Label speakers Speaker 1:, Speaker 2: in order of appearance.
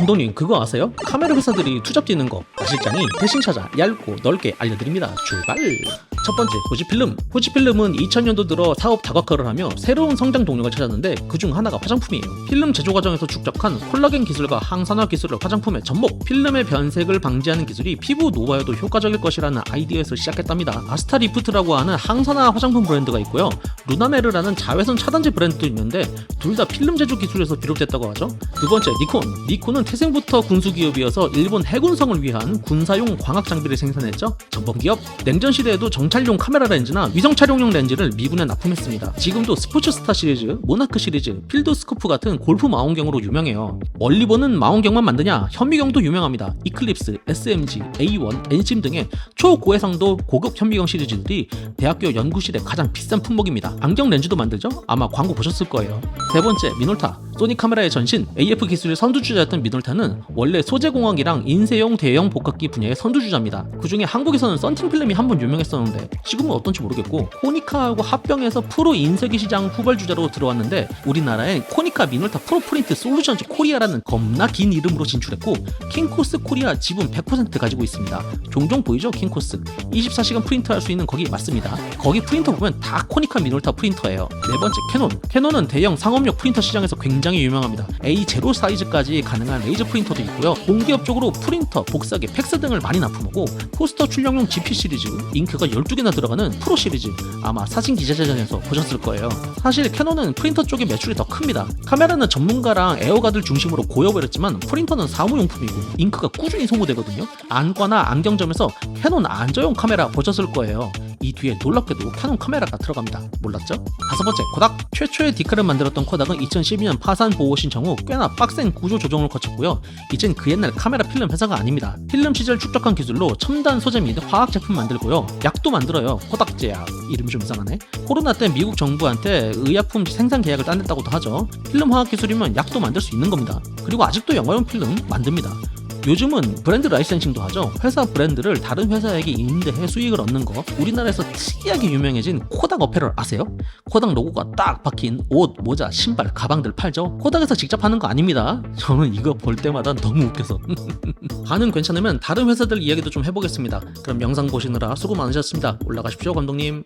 Speaker 1: 감독님 그거 아세요? 카메라 회사들이 투잡 뛰는 거 실장이 대신 찾아 얇고 넓게 알려드립니다 출발 첫 번째 호지필름 호지필름은 2000년도 들어 사업 다각화를 하며 새로운 성장 동력을 찾았는데 그중 하나가 화장품이에요 필름 제조 과정에서 축적한 콜라겐 기술과 항산화 기술을 화장품에 접목 필름의 변색을 방지하는 기술이 피부 노화에도 효과적일 것이라는 아이디어에서 시작했답니다 아스타 리프트라고 하는 항산화 화장품 브랜드가 있고요 루나메르라는 자외선 차단제 브랜드도 있는데 둘 다 필름 제조 기술에서 비롯됐다고 하죠. 두 번째 니콘. 니콘은 태생부터 군수 기업이어서 일본 해군성을 위한 군사용 광학 장비를 생산했죠. 전범 기업. 냉전 시대에도 정 찰용 카메라 렌즈나 위성 촬영용 렌즈를 미군에 납품했습니다. 지금도 스포츠스타 시리즈, 모나크 시리즈, 필드스코프 같은 골프 망원경으로 유명해요. 멀리 보는 망원경만 만드냐? 현미경도 유명합니다. 이클립스, SMG, A1, 엔심 등의 초고해상도 고급 현미경 시리즈들이 대학교 연구실의 가장 비싼 품목입니다. 안경 렌즈도 만들죠? 아마 광고 보셨을 거예요. 세 번째, 미놀타. 소니 카메라의 전신, AF 기술의 선두주자였던 미놀타는 원래 소재공학이랑 인쇄용 대형 복합기 분야의 선두주자입니다. 그 중에 한국에서는 썬팅 필름이 한번 유명했었는데 지금은 어떤지 모르겠고 코니카하고 합병해서 프로 인쇄기 시장 후발주자로 들어왔는데 우리나라엔 코니카 미놀타 프로 프린트 솔루션즈 코리아라는 겁나 긴 이름으로 진출했고 킹코스 코리아 지분 100% 가지고 있습니다. 종종 보이죠 킹코스 24시간 프린트할 수 있는 거기 맞습니다. 거기 프린터 보면 다 코니카 미놀타 프린터예요. 네 번째 캐논. 캐논은 대형 상업용 프린터 시장에서 굉장히 유명합니다. A0 사이즈까지 가능한 레이저 프린터도 있고요. 공기업적으로 프린터, 복사기, 팩스 등을 많이 납품하고 포스터 출력용 GP 시리즈, 잉크가 12 개나 들어가는 프로 시리즈 아마 사진 기자재전에서 보셨을 거예요. 사실 캐논은 프린터 쪽의 매출이 더 큽니다. 카메라는 전문가랑 애호가들 중심으로 고여버렸지만 프린터는 사무용품이고 잉크가 꾸준히 소모되거든요. 안과나 안경점에서 캐논 안저용 카메라 보셨을 거예요. 이 뒤에 놀랍게도 캐논 카메라가 들어갑니다. 몰랐죠? 다섯 번째, 코닥. 최초의 디카를 만들었던 코닥은 2012년 파산 보호 신청 후 꽤나 빡센 구조 조정을 거쳤고요. 이젠 그 옛날 카메라 필름 회사가 아닙니다. 필름 시절 축적한 기술로 첨단 소재 및 화학 제품 만들고요. 약도 만들어요. 코닥 제약. 이름 좀 이상하네. 코로나 때 미국 정부한테 의약품 생산 계약을 딴냈다고도 하죠. 필름 화학 기술이면 약도 만들 수 있는 겁니다. 그리고 아직도 영화용 필름 만듭니다. 요즘은 브랜드 라이센싱도 하죠. 회사 브랜드를 다른 회사에게 임대해 수익을 얻는 거. 우리나라에서 특이하게 유명해진 코닥 어페럴 아세요? 코닥 로고가 딱 박힌 옷, 모자, 신발, 가방들 팔죠. 코닥에서 직접 하는 거 아닙니다. 저는 이거 볼 때마다 너무 웃겨서. 반응 괜찮으면 다른 회사들 이야기도 좀 해보겠습니다. 그럼 영상 보시느라 수고 많으셨습니다. 올라가십시오, 감독님.